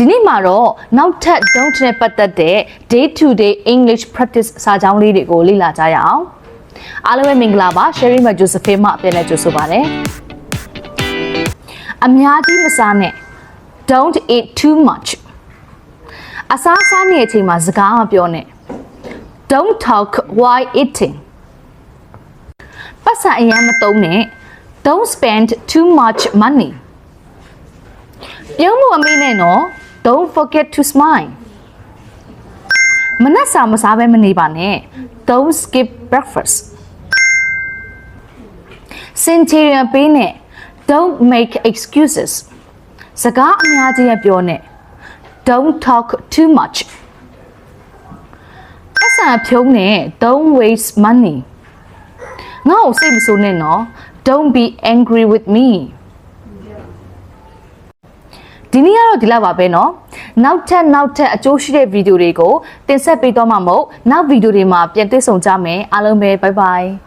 ဒီနေ့မှာတော့နောက်ထပ် don't နဲ့ပတ်သက်တဲ့ day to day English practice စာကြောင်းလေးတွေကိုလေ့လာကြရအောင်အားလုံးပဲမင်္ဂလာပါ Sherry မ Josephine မှပြန်လည်ကြိုဆိုပါရစေအများကြီးမစားနဲ့ don't eat too much အစားစားနေတဲ့အချိန်မှာစကားမပြောနဲ့ don't talk while eating ပတ်စံအရင်မသုံးနဲ့ don't spend too much money ပြုံးမှုအမေးနဲ့နော် don't forget to smile မနက်စာမစားဘဲမနေပါနဲ့ don't skip breakfast စင်ချေရပေးနဲ့ don't make excuses စကားအများကြီးရပြောနဲ့ don't talk too much ပတ်စံဖြုံးနဲ့ don't waste money ငါ့ကိုစိတ်မဆိုးနဲ့နော် don't be angry with me ဒီနေ့ကတော့ဒီလောက်ပါပဲเนาะနောက်ထပ်နောက်ထပ်အကျိုးရှိတဲ့ဗီဒီယိုတွေကိုတင်ဆက်ပေးတော့မှာမို့နောက်ဗီဒီယိုတွေမှာပြန်တွေ့ဆုံကြမယ်အားလုံးပဲ bye bye